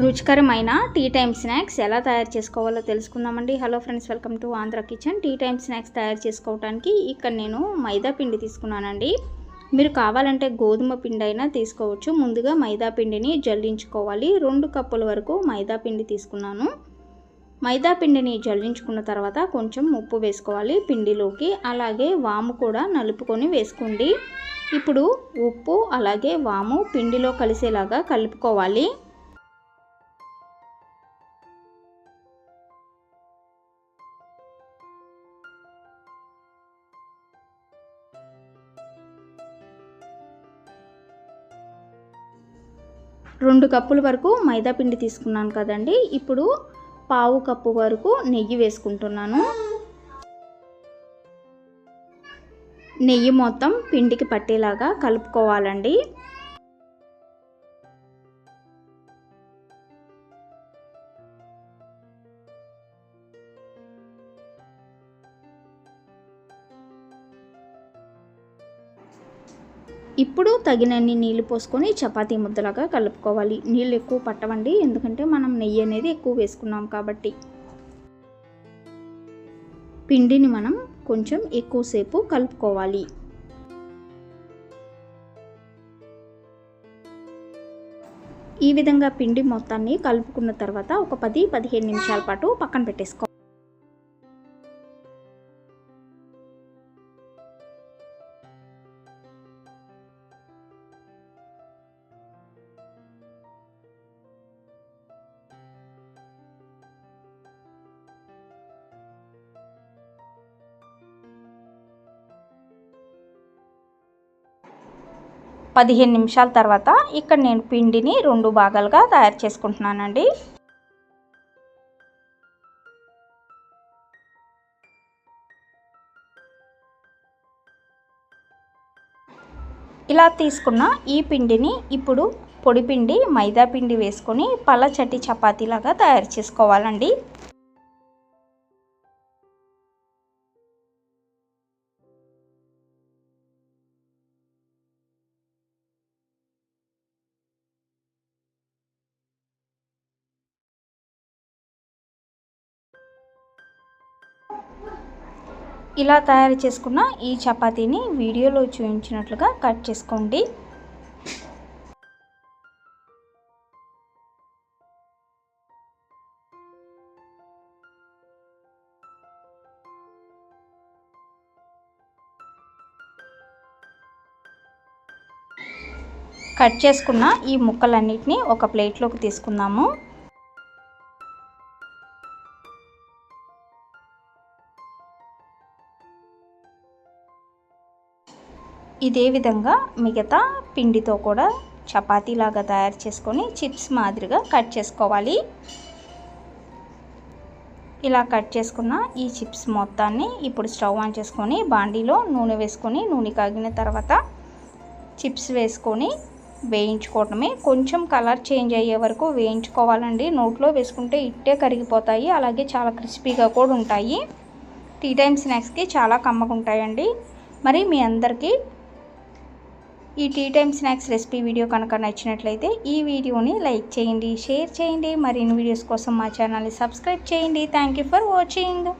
రుచికరమైన tea time snacks ఎలా తయారు చేసుకోవాలో తెలుసుకుందామండి. Hello friends welcome to Andhra kitchen. Tea time snacks తయారు చేసుకోవడానికి ఇక్కడ నేను మైదా పిండి తీసుకున్నానండి. మీరు కావాలంటే గోధుమ పిండి అయినా తీసుకోవచ్చు. ముందుగా మైదా పిండిని జల్లించుకోవాలి. రెండు కప్పుల వరకు మైదా పిండి తీసుకున్నాను. మైదా పిండిని జల్లించుకున్న తర్వాత కొంచెం ఉప్పు వేసుకోవాలి పిండిలోకి. అలాగే వాము కూడా నలుపుకొని వేసుకోండి. ఇప్పుడు ఉప్పు అలాగే వాము పిండిలో కలిసేలాగా కలుపుకోవాలి. రెండు కప్పుల వరకు మైదా పిండి తీసుకున్నాను కదండి. ఇప్పుడు పావు కప్పు వరకు నెయ్యి వేసుకుంటున్నాను. నెయ్యి మొత్తం పిండికి పట్టేలాగా కలుపుకోవాలండి. ఇప్పుడు తగినన్ని నీళ్ళు పోసుకొని చపాతీ ముద్దలాగా కలుపుకోవాలి. నీళ్ళు ఎక్కువ పట్టవండి ఎందుకంటే మనం నెయ్యి అనేది ఎక్కువ వేసుకున్నాం కాబట్టి. పిండిని మనం కొంచెం ఎక్కువసేపు కలుపుకోవాలి. ఈ విధంగా పిండి మొత్తాన్ని కలుపుకున్న తర్వాత ఒక పది పదిహేను నిమిషాల పాటు పక్కన పెట్టేసుకోవాలి. పదిహేను నిమిషాల తర్వాత ఇక్కడ నేను పిండిని రెండు భాగాలుగా తయారు చేసుకుంటున్నానండి. ఇలా తీసుకున్న ఈ పిండిని ఇప్పుడు పొడి పిండి మైదా పిండి వేసుకొని పళ్ళచట్టి చపాతీలాగా తయారు చేసుకోవాలండి. ఇలా తయారు చేసుకున్న ఈ చపాతీని వీడియోలో చూపించినట్లుగా కట్ చేసుకోండి. కట్ చేసుకున్న ఈ ముక్కలన్నిటిని ఒక ప్లేట్లోకి తీసుకుందాము. ఇదే విధంగా మిగతా పిండితో కూడా చపాతీలాగా తయారు చేసుకొని చిప్స్ మాదిరిగా కట్ చేసుకోవాలి. ఇలా కట్ చేసుకున్న ఈ చిప్స్ మొత్తాన్ని ఇప్పుడు స్టవ్ ఆన్ చేసుకొని బాండీలో నూనె వేసుకొని నూనె కాగిన తర్వాత చిప్స్ వేసుకొని వేయించుకోవటమే. కొంచెం కలర్ చేంజ్ అయ్యే వరకు వేయించుకోవాలండి. నోట్లో వేసుకుంటే ఇట్టే కరిగిపోతాయి. అలాగే చాలా క్రిస్పీగా కూడా ఉంటాయి. టీ టైమ్ స్నాక్స్కి చాలా కమ్మగా ఉంటాయండి మరి మీ అందరికీ ఈ tea time snacks recipe video కనుక నచ్చినట్లయితే ఈ వీడియోని లైక్ చేయండి షేర్ చేయండి. మరిన్ని వీడియోస్ కోసం మా ఛానల్ని సబ్స్క్రైబ్ చేయండి. Thank you for watching